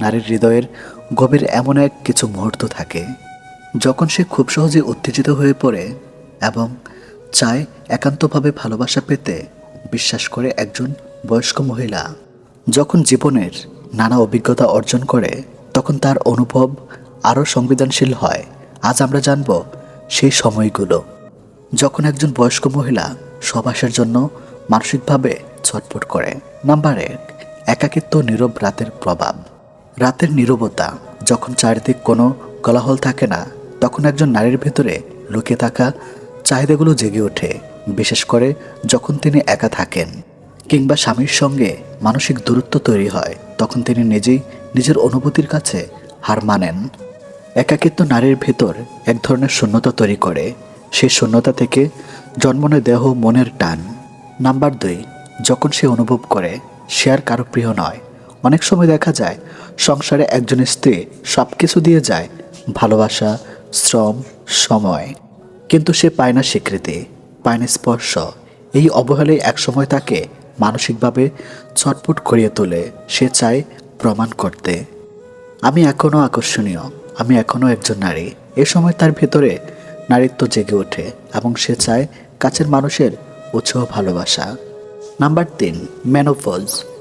নারীর হৃদয়ের গভীর এমন এক কিছু মুহূর্ত থাকে, যখন সে খুব সহজে উত্তেজিত হয়ে পড়ে এবং চায় একান্তভাবে ভালোবাসা পেতে বিশ্বাস করে একজন বয়স্ক মহিলা। যখন জীবনের নানা অভিজ্ঞতা অর্জন করে, তখন তার অনুভব আরও সংবেদনশীল হয়। আজ আমরা জানব সেই সময়গুলো, যখন একজন বয়স্ক মহিলা সবাসের জন্য মানসিকভাবে ছটফট করে। নাম্বার এক, একাকিত্ব নীরব রাতের প্রভাব। রাতের নীরবতা, যখন চারিদিক কোনো কলাহল থাকে না, তখন একজন নারীর ভেতরে লুকিয়ে থাকা চাহিদাগুলো জেগে ওঠে, বিশেষ করে যখন তিনি একা থাকেন। কিংবা স্বামীর সঙ্গে মানসিক দূরত্ব তৈরি হয়, তখন তিনি নিজেই নিজের অনুভূতির কাছে হার মানেন। একাকিত্ব নারীর ভেতর এক ধরনের শূন্যতা তৈরি করে সেই শূন্যতা থেকে জন্ম নেয় দেহ মনের টান। নাম্বার দুই, যখন সে অনুভব করে, সে আর কারও প্রিয় নয় অনেক সময় দেখা যায়, সংসারে একজন স্ত্রী সব কিছু দিয়ে যায়, ভালোবাসা, শ্রম, সময়। কিন্তু সে পায় না স্বীকৃতি, পায় না স্পর্শ। এই অবহেলায় একসময় তাকে মানসিকভাবে ছটফট করিয়ে তোলে, সে চায় প্রমাণ করতে। আমি এখনও আকর্ষণীয়, আমি এখনও একজন নারী। এ সময় তার ভেতরে নারীত্ব জেগে ওঠে এবং সে চায় কাছের মানুষের উৎসাহ ভালোবাসা। নাম্বার তিন ম্যানোপজ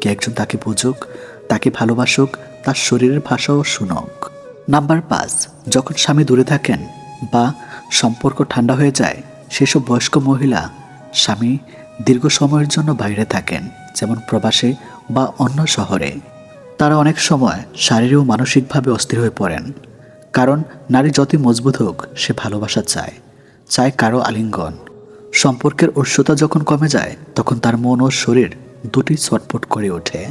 কে একজন তাকে বুঝুক, তাকে ভালোবাসুক, তার শরীরের ভাষাও শুনুক। নাম্বার পাঁচ, যখন স্বামী দূরে থাকেন বা সম্পর্ক ঠান্ডা হয়ে যায়, সেসব বয়স্ক মহিলা স্বামী দীর্ঘ সময়ের জন্য বাইরে থাকেন, যেমন প্রবাসে বা অন্য শহরে। তারা অনেক সময় শারীরিক ও মানসিকভাবে অস্থির হয়ে পড়েন, কারণ নারী যতই মজবুত হোক, সে ভালোবাসা চায় চায় কারও আলিঙ্গন। সম্পর্কের উৎসতা যখন কমে যায়, তখন তার মন ও শরীর দুটি ছটপট করে ওঠে।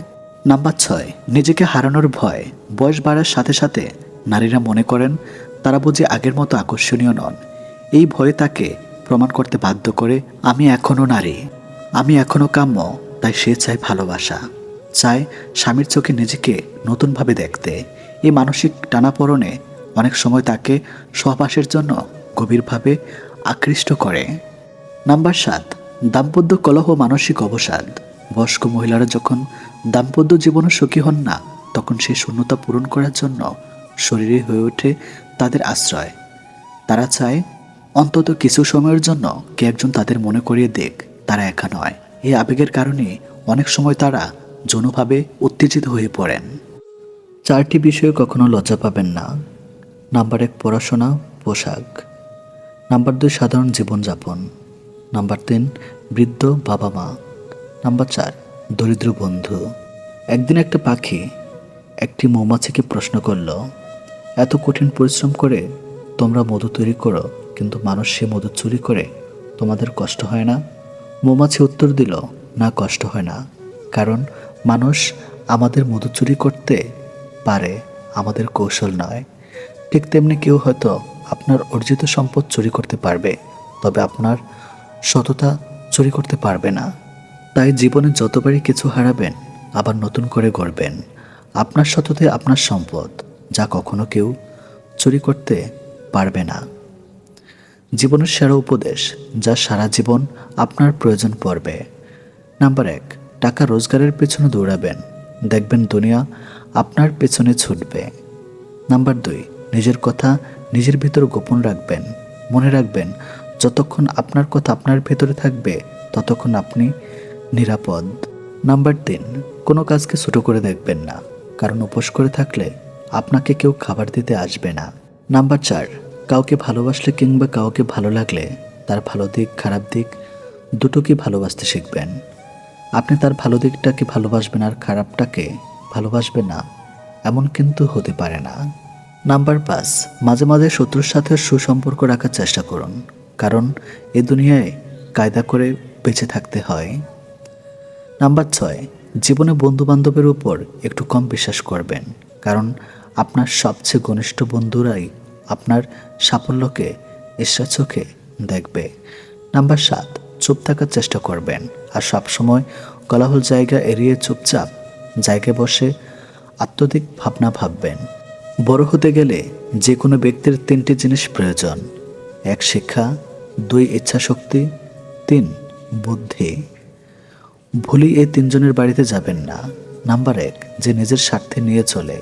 নাম্বার ছয়, নিজেকে হারানোর ভয়। বয়স বাড়ার সাথে সাথে নারীরা মনে করেন তারা বুঝি আগের মতো আকর্ষণীয় নন। এই ভয়ে তাকে প্রমাণ করতে বাধ্য করে, আমি এখনও নারী। আমি এখনও কাম্য। তাই সে চায় ভালোবাসা। চায় স্বামীর চোখে নিজেকে নতুনভাবে দেখতে। এই মানসিক টানাপড়নে অনেক সময় তাকে সহবাসের জন্য গভীরভাবে আকৃষ্ট করে। নাম্বার সাত, দাম্পত্য কলহ মানসিক অবসাদ। বয়স্ক মহিলারা যখন দাম্পত্য জীবনে সুখী হন না, তখন সেই শূন্যতা পূরণ করার জন্য শরীরে হয়ে ওঠে তাদের আশ্রয়। তারা চায় অন্তত কিছু সময়ের জন্য কে একজন তাদের মনে করিয়ে দেখ, তারা একা নয়। এই আবেগের কারণে অনেক সময় তারা যৌনভাবে উত্তেজিত হয়ে পড়েন। চারটি বিষয়ে কখনো লজ্জা পাবেন না। নাম্বার এক, পড়াশোনা, পোশাক। নাম্বার দুই, সাধারণ জীবনযাপন। নাম্বার তিন, বৃদ্ধ বাবা মা নাম্বার চার, দরিদ্র বন্ধু। একদিন একটা পাখি একটি মৌমাছিকে প্রশ্ন করল, এত কঠিন পরিশ্রম করে তোমরা মধু তৈরি করো, কিন্তু মানুষ সে মধু চুরি করে তোমাদের কষ্ট হয় না? মৌমাছি উত্তর দিল, না, কষ্ট হয় না। কারণ মানুষ আমাদের মধু চুরি করতে পারে, আমাদের কৌশল নয়। ঠিক তেমনি কেউ হয়তো আপনার অর্জিত সম্পদ চুরি করতে পারবে, তবে আপনার সততা চুরি করতে পারবে না। তাই জীবনে যতবারই কিছু হারাবেন, আবার নতুন করে গড়বেন। আপনার সততে আপনার সম্পদ, যা কখনো কেউ চুরি করতে পারবে না। জীবনের সেরা উপদেশ, যা সারা জীবন আপনার প্রয়োজন পড়বে। নাম্বার এক, টাকা রোজগারের পেছনে দৌড়াবেন। দেখবেন দুনিয়া আপনার পেছনে ছুটবে। নাম্বার দুই, নিজের কথা নিজের ভিতর গোপন রাখবেন। মনে রাখবেন, যতক্ষণ আপনার কথা আপনার ভেতরে থাকবে, ততক্ষণ আপনি নিরাপদ। নাম্বার তিন, কোনো কাজকে ছোটো করে দেখবেন না। কারণ উপোস করে থাকলে আপনাকে কেউ খাবার দিতে আসবে না। নাম্বার চার, কাউকে ভালোবাসলে কিংবা কাউকে ভালো লাগলে তার ভালো দিক, খারাপ দিক দুটোকে ভালোবাসতে শিখবেন। আপনি তার ভালো দিকটাকে ভালোবাসবেন আর খারাপটাকে ভালোবাসবেন না। এমন কিন্তু হতে পারে না। নাম্বার পাঁচ, মাঝে মাঝে শত্রুর সাথে সুসম্পর্ক রাখার চেষ্টা করুন। কারণ এ দুনিয়ায় কায়দা করে বেঁচে থাকতে হয়। নাম্বার ছয়, জীবনে বন্ধু বান্ধবের উপর একটু কম বিশ্বাস করবেন। কারণ আপনার সবচেয়ে ঘনিষ্ঠ বন্ধুরাই আপনার সাফল্যকে ঈশ্বর চোখে দেখবে। নাম্বার সাত, চুপ থাকার চেষ্টা করবেন। আর সবসময় কলাহল জায়গা এড়িয়ে চুপচাপ জায়গায় বসে আত্মদিক ভাবনা ভাববেন। বড় হতে গেলে যে কোনো ব্যক্তির তিনটি জিনিস প্রয়োজন। এক, শিক্ষা। দুই, ইচ্ছাশক্তি। তিন, বুদ্ধি। ভুলি এই তিনজনের বাড়িতে যাবেন না। নাম্বার এক, যে নিজের স্বার্থে নিয়ে চলে।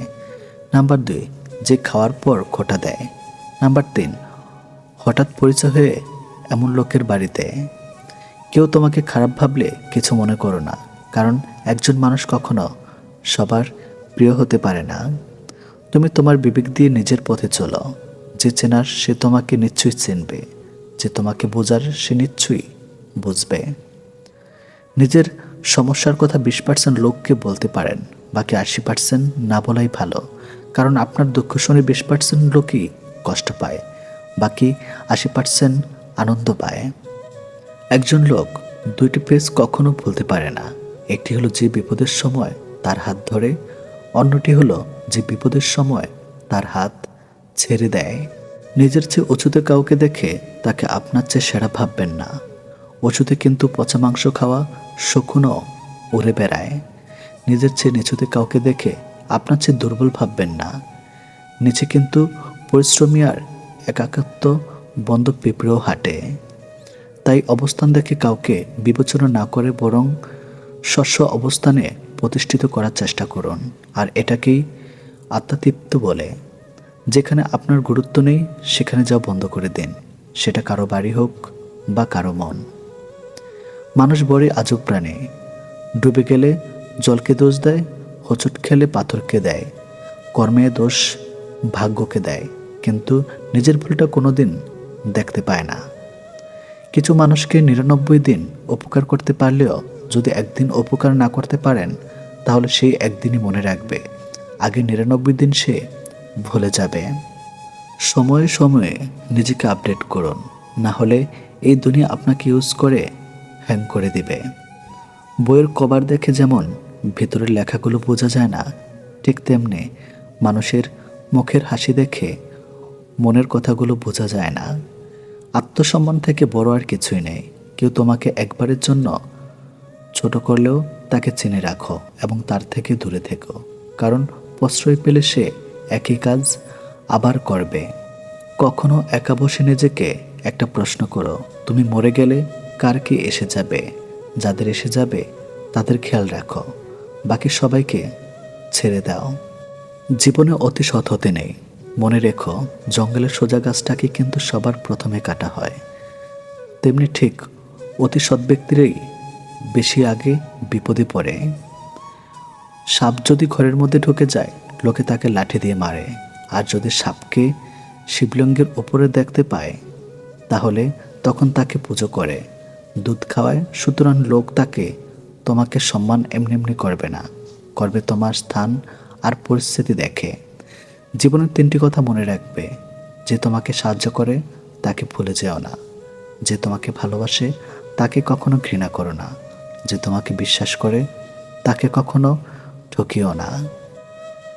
নাম্বার দুই, যে খাওয়ার পর খোটা দেয়। নাম্বার তিন, হঠাৎ পরিচয় হয়ে এমন লোকের বাড়িতে। কেউ তোমাকে খারাপ ভাবলে কিছু মনে করো না, কারণ একজন মানুষ কখনো সবার প্রিয় হতে পারে না। তুমি তোমার বিবেক দিয়ে নিজের পথে চলো। যে চেনার সে তোমাকে নিশ্চয়ই চিনবে। যে তোমাকে বোঝার সে নিশ্চয়ই বুঝবে। নিজের সমস্যার কথা বিশ পার্সেন্ট লোককে বলতে পারেন, বাকি আশি পার্সেন্ট না বলাই ভালো। কারণ আপনার দুঃখ শুনে বিশ পার্সেন্ট লোকই কষ্ট পায়, বাকি আশি পার্সেন্ট আনন্দ পায়। একজন লোক দুইটি পেজ কখনো ভুলতে পারে না, একটি হলো যে বিপদের সময় তার হাত ধরে, অন্যটি হলো যে বিপদের সময় তার হাত ছেড়ে দেয়। নিজের চেয়ে উঁচুতে কাউকে দেখে তাকে আপনার চেয়ে সেরা ভাববেন না। উঁচুতে কিন্তু পচা মাংস খাওয়া শকুনও উড়ে বেড়ায়। নিজের চেয়ে নিচুতে কাউকে দেখে আপনার চেয়ে দুর্বল ভাববেন না। নিচে কিন্তু পরিশ্রমী আর একাকত্ব বন্ধ পিঁপড়েও হাঁটে। তাই অবস্থান দেখে কাউকে বিবেচনা না করে বরং শস্য অবস্থানে প্রতিষ্ঠিত করার চেষ্টা করুন। আর এটাকেই আত্মাতৃপ্ত বলে। যেখানে আপনার গুরুত্ব নেই, সেখানে যাও বন্ধ করে দিন। সেটা কারও বাড়ি হোক বা কারও মন। মানুষ বড়ই আজব প্রাণী। ডুবে গেলে জলকে দোষ দেয়, হোঁচট খেলে পাথরকে দেয়। কর্মে দোষ ভাগ্যকে দেয়, কিন্তু নিজের ভুলটা কোনোদিন দেখতে পায় না। কিছু মানুষকে নিরানব্বই দিন উপকার করতে পারলেও যদি একদিন উপকার না করতে পারেন, তাহলে সেই একদিনই মনে রাখবে। আগে নিরানব্বই দিন সে ভুলে যাবে। সময়ে সময়ে নিজেকে আপডেট করুন। না হলে এই দুনিয়া আপনাকে ইউজ করে হ্যাং করে দিবে। বইয়ের কভার দেখে যেমন ভেতরের লেখাগুলো বোঝা যায় না, ঠিক তেমনি মানুষের মুখের হাসি দেখে মনের কথাগুলো বোঝা যায় না। আত্মসম্মান থেকে বড় আর কিছুই নেই। কেউ তোমাকে একবারের জন্য ছোট করলেও তাকে চিনে রাখো এবং তার থেকে দূরে থেকো। কারণ প্রশ্রয় পেলে সে একই কাজ আবার করবে। কখনো একা বসে নিজেকে একটা প্রশ্ন করো, তুমি মরে গেলে কার কি এসে যাবে, যাদের এসে যাবে, তাদের খেয়াল রাখো। বাকি সবাইকে ছেড়ে দাও। জীবনে অতি সৎ হতে নেই। মনে রেখো, জঙ্গলের সোজা গাছটাকে কিন্তু সবার প্রথমে কাটা হয়। তেমনি ঠিক অতি সৎ ব্যক্তিরই বেশি আগে বিপদে পড়ে। সাপ যদি ঘরের মধ্যে ঢুকে যায়, লোকে তাকে লাঠি দিয়ে মারে। আর যদি সাপকে শিবলিঙ্গের ওপরে দেখতে পায়, তাহলে তখন তাকে পুজো করে। দুধ খাওয়ায়, সুতরাং লোক তাকে, তোমাকে সম্মান এমনি এমনি করবে না, করবে তোমার স্থান আর পরিস্থিতি দেখে। জীবনের তিনটি কথা মনে রাখবে, যে তোমাকে সাহায্য করে, তাকে ভুলে যেও না। যে তোমাকে ভালোবাসে, তাকে কখনো ঘৃণা করো না। যে তোমাকে বিশ্বাস করে, তাকে কখনো ঠকিও না।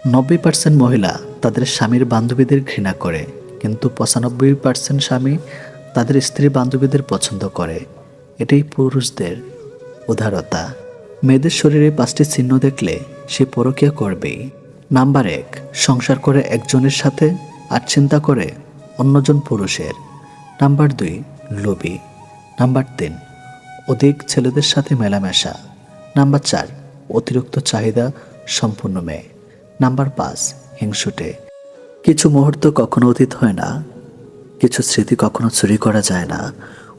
নব্বই পার্সেন্ট মহিলা তাদের স্বামীর বান্ধবীদের ঘৃণা করে, কিন্তু পঁচানব্বই পার্সেন্ট স্বামী তাদের স্ত্রী বান্ধবীদের পছন্দ করে। এটাই পুরুষদের উদারতা। মেয়েদের শরীরে পাঁচটি চিহ্ন দেখলে সে পরকীয়া করবেই। নাম্বার এক, সংসার করে একজনের সাথে আর চিন্তা করে অন্যজন পুরুষের। নাম্বার দুই, লোভী। নাম্বার তিন, অধিক ছেলেদের সাথে মেলামেশা। নাম্বার চার, অতিরিক্ত চাহিদা সম্পূর্ণ মেয়ে। নাম্বার পাঁচ, হিংসুটে। কিছু মুহূর্ত কখনো অতীত হয় না, কিছু স্মৃতি কখনো চুরি করা যায় না।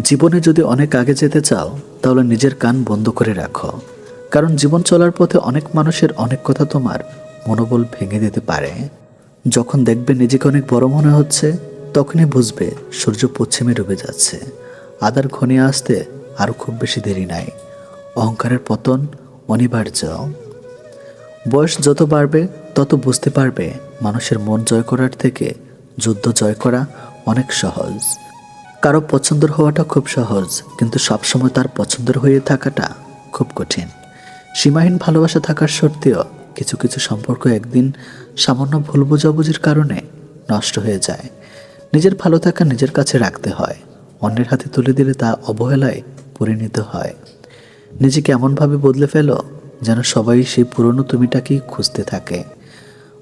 জীবনে যদি অনেক আগে যেতে চাও, তাহলে নিজের কান বন্ধ করে রাখো। কারণ জীবন চলার পথে অনেক মানুষের অনেক কথা তোমার মনোবল ভেঙে দিতে পারে। যখন দেখবে নিজেকে অনেক বড় মনে হচ্ছে, তখনই বুঝবে সূর্য পশ্চিমে ডুবে যাচ্ছে। আদার ঘনিয়ে আসতে আরও খুব বেশি দেরি নাই। অহংকারের পতন অনিবার্য। বয়স যত বাড়বে, তত বুঝতে পারবে মানুষের মন জয় করার থেকে যুদ্ধ জয় করা অনেক সহজ। কারও পছন্দের হওয়াটা খুব সহজ, কিন্তু সবসময় তার পছন্দের হয়ে থাকাটা খুব কঠিন। সীমাহীন ভালোবাসা থাকার সত্ত্বেও কিছু কিছু সম্পর্ক একদিন সামান্য ভুল বোঝাবুঝির কারণে নষ্ট হয়ে যায়। নিজের ভালো থাকা নিজের কাছে রাখতে হয়, অন্যের হাতে তুলে দিলে তা অবহেলায় পরিণত হয়। নিজেকে এমনভাবে বদলে ফেলো যেন সবাই সেই পুরনো তুমিটাকেই খুঁজতে থাকে।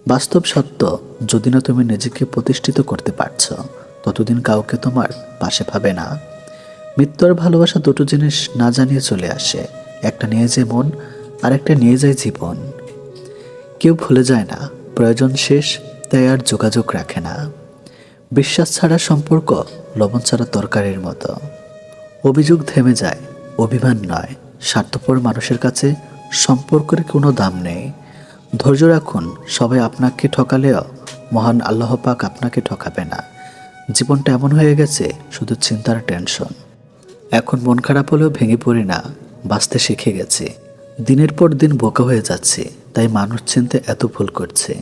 বাস্তব সত্য, যদি না তুমি নিজেকে প্রতিষ্ঠিত করতে পারছ। ততদিন কাউকে তোমার পাশে পাবে না। মৃত্যু আর ভালোবাসা দুটো জিনিস না জানিয়ে চলে আসে, একটা নিয়ে যায় মন আর একটা নিয়ে যায় জীবন। কেউ ভুলে যায় না, প্রয়োজন শেষ, তাই আর যোগাযোগ রাখে না। বিশ্বাস ছাড়া সম্পর্ক, লবণ ছাড়া তরকারির মতো। অভিযোগ থেমে যায়, অভিমান নয়, স্বার্থপর মানুষের কাছে সম্পর্কের কোনো দাম নেই। ধৈর্য রাখুন, সবাই আপনাকে ঠকালেও মহান আল্লাহ পাক আপনাকে ঠকাবে না। জীবনটা এমন হয়ে গেছে, শুধু চিন্তার টেনশন। এখন মন খারাপ হলেও ভেঙে পড়ি না, বাঁচতে শিখে গেছি। দিনের পর দিন বোকা হয়ে যাচ্ছে, তাই মানুষ চিনতে এত ভুল করছে।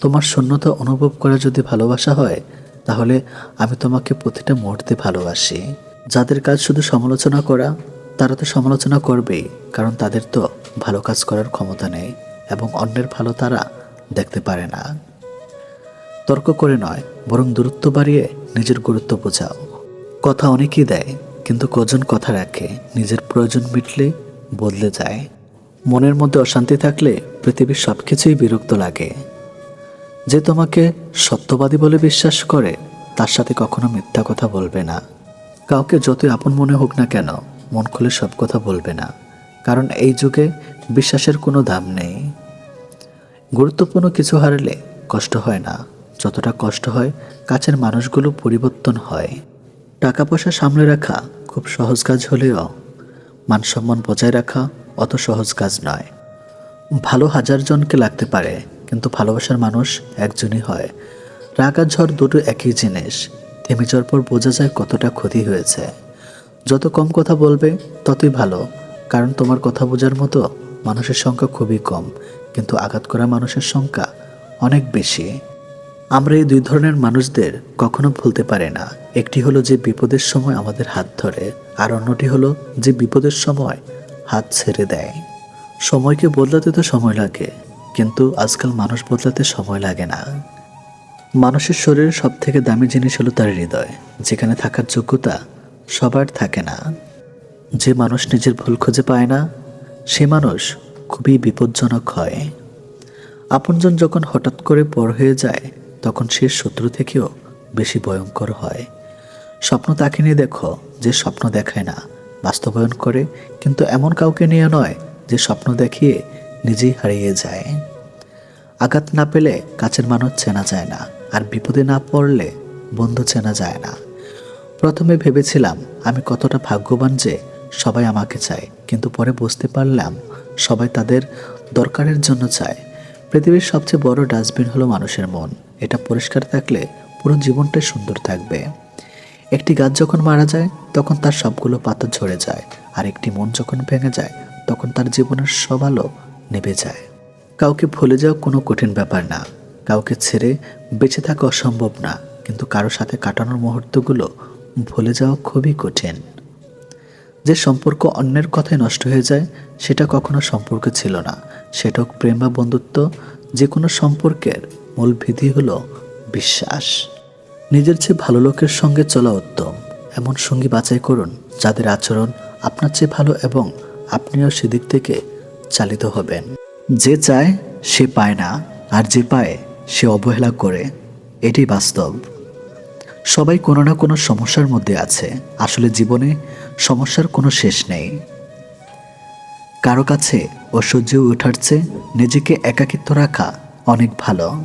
তোমার শূন্যতা অনুভব করা যদি ভালোবাসা হয়, তাহলে আমি তোমাকে প্রতিটা মুহূর্তে ভালোবাসি। যাদের কাজ শুধু সমালোচনা করা, তারা তো সমালোচনা করবেই, কারণ তাদের তো ভালো কাজ করার ক্ষমতা নেই, এবং অন্যের ভালো তারা দেখতে পারে না। তর্ক করে নয়, বরং দূরত্ব বাড়িয়ে নিজের গুরুত্ব বোঝাও। কথা অনেকেই দেয়, কিন্তু কজন কথা রাখে, নিজের প্রয়োজন মিটলে বদলে যায়। মনের মধ্যে অশান্তি থাকলে পৃথিবীর সব কিছুই বিরক্ত লাগে। যে তোমাকে সত্যবাদী বলে বিশ্বাস করে, তার সাথে কখনো মিথ্যা কথা বলবে না। কাউকে যতই আপন মনে হোক না কেন, মন খুলে সব কথা বলবে না, কারণ এই যুগে বিশ্বাসের কোনো দাম নেই। গুরুত্বপূর্ণ কিছু হারালে কষ্ট হয় না। যতটা কষ্ট হয়, কাছের মানুষগুলো পরিবর্তন হয়। টাকা পয়সা সামলে রাখা খুব সহজ কাজ হলেও মান সম্মান বজায় রাখা অত সহজ কাজ নয়। ভালো হাজার জনকে লাগতে পারে, কিন্তু ভালোবাসার মানুষ একজনই হয়। রাগ আর ঝড় দুটো একই জিনিস। থেমে যাওয়ার পর বোঝা যায় কতটা ক্ষতি হয়েছে। যত কম কথা বলবে, ততই ভালো। কারণ তোমার কথা বোঝার মতো মানুষের সংখ্যা খুবই কম, কিন্তু আঘাত করা মানুষের সংখ্যা অনেক বেশি। আমরা এই দুই ধরনের মানুষদের কখনো ভুলতে পারি না। একটি হলো যে বিপদের সময় আমাদের হাত ধরে, আর অন্যটি হলো যে বিপদের সময় হাত ছেড়ে দেয়। সময়কে বদলাতে তো সময় লাগে, কিন্তু আজকাল মানুষ বদলাতে সময় লাগে না। মানুষের শরীরের সব থেকে দামি জিনিস হলো তার হৃদয়, যেখানে থাকার যোগ্যতা সবার থাকে না। যে মানুষ নিজের ভুল খুঁজে পায় না, সে মানুষ খুবই বিপজ্জনক হয়। আপনজন যখন হঠাৎ করে পর হয়ে যায় তখন সে শত্রু থেকেও বেশি ভয়ঙ্কর হয়। স্বপ্ন তাকে নিয়ে দেখো যে স্বপ্ন দেখায় না, বাস্তবায়ন করে, কিন্তু এমন কাউকে নিয়ে নয় যে স্বপ্ন দেখিয়ে নিজেই হারিয়ে যায়। আঘাত না পেলে কাছের মানুষ চেনা যায় না, আর বিপদে না পড়লে বন্ধু চেনা যায় না। প্রথমে ভেবেছিলাম, আমি কতটা ভাগ্যবান যে সবাই আমাকে চায়, কিন্তু পরে বুঝতে পারলাম সবাই তাদের দরকারের জন্য চায়। পৃথিবীর সবচেয়ে বড় ডাস্টবিন হলো মানুষের মন। এটা পরিষ্কার থাকলে পুরো জীবনটাই সুন্দর থাকবে। একটি গাছ যখন মারা যায়, তখন তার সবগুলো পাতা ঝরে যায়, আর একটি মন যখন ভেঙে যায়, তখন তার জীবনের সব আলো নেবে যায়। কাউকে ভুলে যাওয়া কোনো কঠিন ব্যাপার না। কাউকে ছেড়ে বেঁচে থাকা অসম্ভব না, কিন্তু কারও সাথে কাটানোর মুহূর্তগুলো ভুলে যাওয়া খুবই কঠিন। যে সম্পর্ক অন্যের কথায় নষ্ট হয়ে যায়, সেটা কখনো সম্পর্ক ছিল না। সেটা প্রেম বা বন্ধুত্ব, যে কোনো সম্পর্কের মূল ভিত্তি হলো বিশ্বাস। নিজের চেয়ে ভালো লোকের সঙ্গে চলা উত্তম। এমন সঙ্গী বাছাই করুন যাদের আচরণ আপনার চেয়ে ভালো এবং আপনিও সেদিক থেকে চালিত হবেন। যে চায় সে পায় না, আর যে পায় সে অবহেলা করে এটি বাস্তব। সবাই কোনো না কোনো সমস্যার মধ্যে আছে। আসলে জীবনে সমস্যার কোনো শেষ নেই। কারও কাছে ঐশ্বর্য ওঠার চেয়ে নিজেকে একাকিত্ব রাখা অনেক ভালো।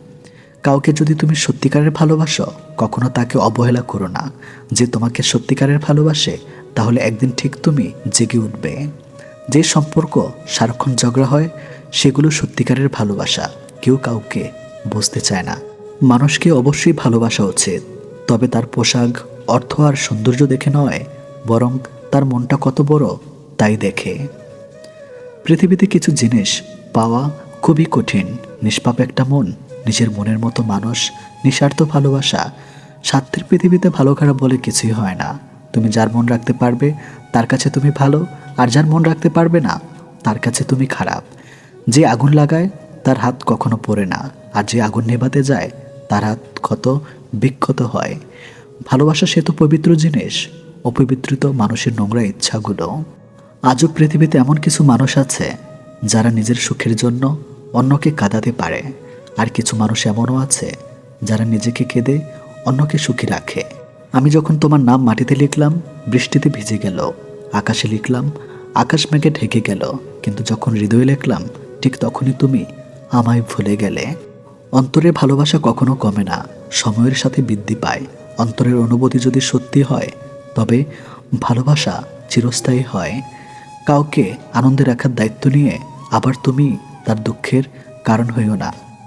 কাউকে যদি তুমি সত্যিকারের ভালোবাসো, কখনো তাকে অবহেলা করো না। যে তোমাকে সত্যিকারের ভালোবাসে, তাহলে একদিন ঠিক তুমি জেগে উঠবে। যে সম্পর্ক, সারাক্ষণ ঝগড়া হয়, সেগুলো সত্যিকারের ভালোবাসা। কেউ কাউকে বুঝতে চায় না। মানুষকে অবশ্যই ভালোবাসা উচিত। তবে তার পোশাক, অর্থ আর সৌন্দর্য দেখে নয়, বরং তার মনটা কত বড়, তাই দেখে। পৃথিবীতে কিছু জিনিস পাওয়া খুবই কঠিন, নিষ্পাপ একটা মন। নিজের মনের মতো মানুষ, নিঃস্বার্থ ভালোবাসা, স্বার্থের পৃথিবীতে ভালো খারাপ বলে কিছুই হয় না। তুমি যার মন রাখতে পারবে, তার কাছে তুমি ভালো, আর যার মন রাখতে পারবে না, তার কাছে তুমি খারাপ। যে আগুন লাগায়, তার হাত কখনো পড়ে না, আর যে আগুন নেভাতে যায়, তার হাত ক্ষত, বিক্ষত হয়। ভালোবাসা সে তো পবিত্র জিনিস, অপবিত্রিত মানুষের নোংরা ইচ্ছাগুলো। আজও পৃথিবীতে এমন কিছু মানুষ আছে, যারা নিজের সুখের জন্য অন্যকে কাঁদাতে পারে। আর কিছু মানুষ এমনও আছে যারা নিজেকে কেঁদে অন্যকে সুখী রাখে। আমি যখন তোমার নাম মাটিতে লিখলাম, বৃষ্টিতে ভিজে গেল। আকাশে লিখলাম, আকাশ মেঘে ঢেকে গেল। কিন্তু যখন হৃদয়ে লিখলাম, ঠিক তখনই তুমি আমায় ভুলে গেলে। অন্তরের ভালোবাসা কখনো কমে না, সময়ের সাথে বৃদ্ধি পায়। অন্তরের অনুভূতি যদি সত্যি হয়, তবে ভালোবাসা চিরস্থায়ী হয়। কাউকে আনন্দে রাখার দায়িত্ব নিয়ে আবার তুমি তার দুঃখের কারণ হইও না।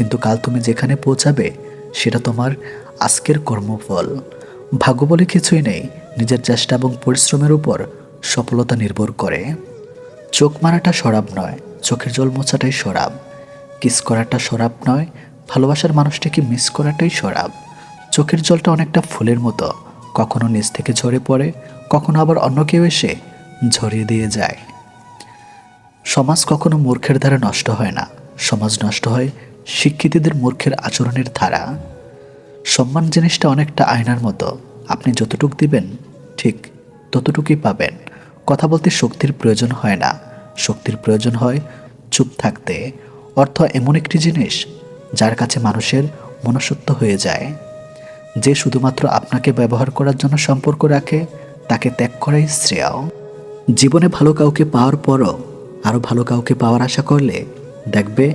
কিন্তু কাল তুমি যেখানে পৌঁছাবে, সেটা তোমার আজকের কর্মফল। ভাগ্য বলে কিছুই নেই, নিজের চেষ্টা এবং পরিশ্রমের উপর সফলতা নির্ভর করে। চোখ মারাটা সরাব নয়, চোখের জল মোছাটাই সরাব। কিস করাটা সরাব নয়, ভালোবাসার মানুষটাকে মিস করাটাই সরাব। চোখের জলটা অনেকটা ফুলের মতো, কখনো নিচ থেকে ঝরে পড়ে, কখনো আবার অন্য কেউ এসে ঝরিয়ে দিয়ে যায়। সমাজ কখনো মূর্খের দ্বারা নষ্ট হয় না, সমাজ নষ্ট হয় শিক্ষিতদের মূর্খের আচরণের ধারা। সম্মান জিনিসটা অনেকটা আয়নার মতো। আপনি যতটুক দিবেন, ঠিক ততটুকুই পাবেন। কথা বলতে শক্তির প্রয়োজন হয় না। শক্তির প্রয়োজন হয় চুপ থাকতে। অর্থ এমন একটি জিনিস যার কাছে মানুষের মনসত্ব হয়ে যায়। যে শুধুমাত্র আপনাকে ব্যবহার করার জন্য সম্পর্ক রাখে, তাকে ত্যাগ করাই শ্রেয়। জীবনে ভালো কাউকে পাওয়ার পরও আরও ভালো কাউকে পাওয়ার আশা করলে দেখবে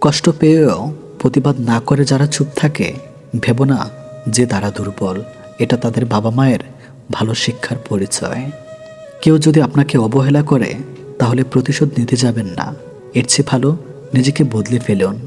কষ্ট পেয়েও প্রতিবাদ না করে যারা চুপ থাকে, ভেবো না যে তারা দুর্বল। এটা তাদের বাবা মায়ের ভালো শিক্ষার পরিচয়। কেউ যদি আপনাকে অবহেলা করে, তাহলে প্রতিশোধ নিতে যাবেন না। এর চেয়ে ভালো নিজেকে বদলে ফেলুন।